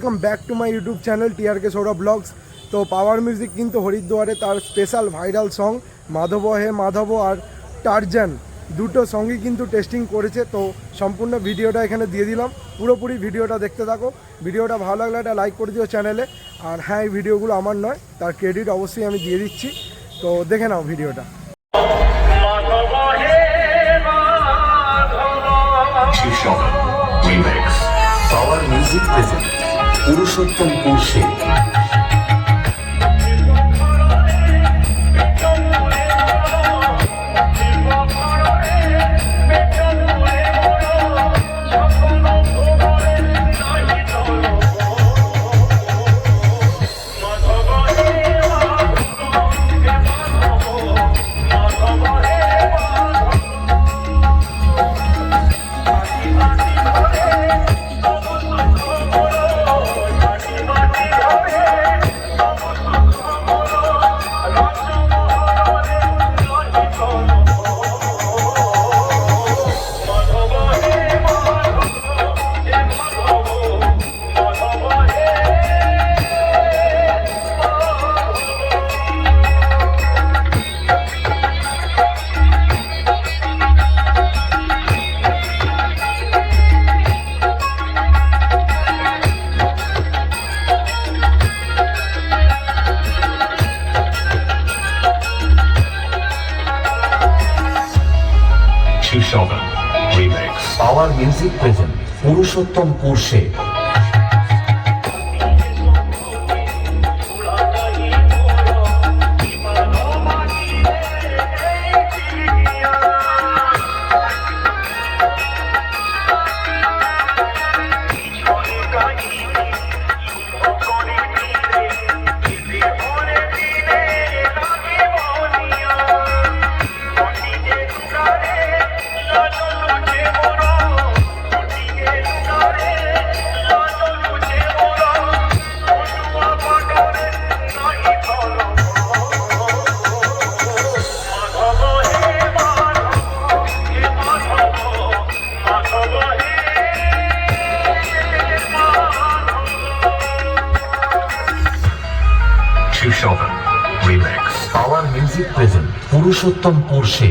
Welcome back to my YouTube channel TRK Sourav vlogs তো power music কিন্তু হরিদ্বারে তার স্পেশাল ভাইরাল সং মাধব হে মাধব আর টারজান দুটো সঙ্গই কিন্তু টেস্টিং করেছে। তো সম্পূর্ণ ভিডিওটা এখানে দিয়ে দিলাম। পুরোপুরি ভিডিওটা দেখতে থাকো। ভিডিওটা ভালো লাগলে একটা লাইক করে দিও চ্যানেলে আর হ্যাঁ এই ভিডিওগুলো আমার নয় তার ক্রেডিট অবশ্যই আমি দিয়ে দিচ্ছি। তো দেখে নাও ভিডিওটা। পাওয়ার মিউজিক প্রেজেন্ট পুরুষোত্তম পুরুষে পুরুষোত্তম পুরুষে প্রেজেন্ট পুরুষোত্তম পুরুষে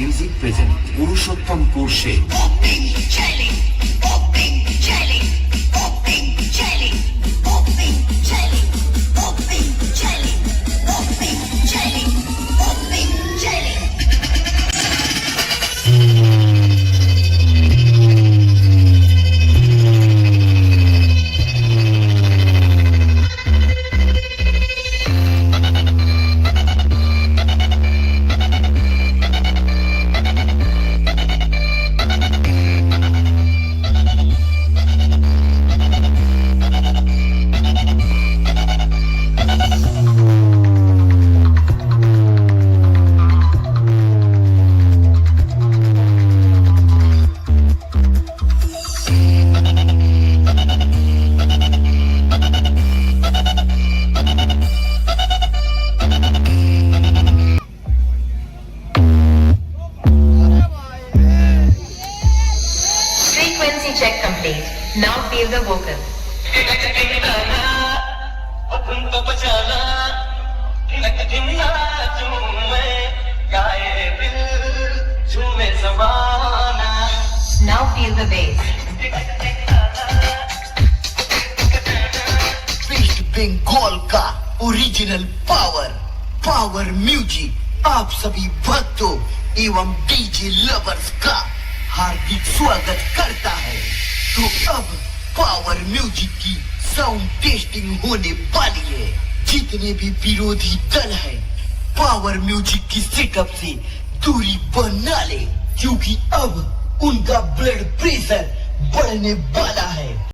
music present Purushottam কোর্সে Now feel the bass. West Bengal का ओरिजिनल पावर पावर म्यूज़िक आप सभी भक्तों एवं डीजे लवर्स का हार्दिक स्वागत करता है। तो अब पावर म्यूज़िक की साउंड टेस्टिंग होने वाली है। जितने भी विरोधी दल है पावर म्यूज़िक की सेटअप से दूरी बना ले। क्योंकि अब उनका ब्लड प्रेशर बढ़ने वाला है।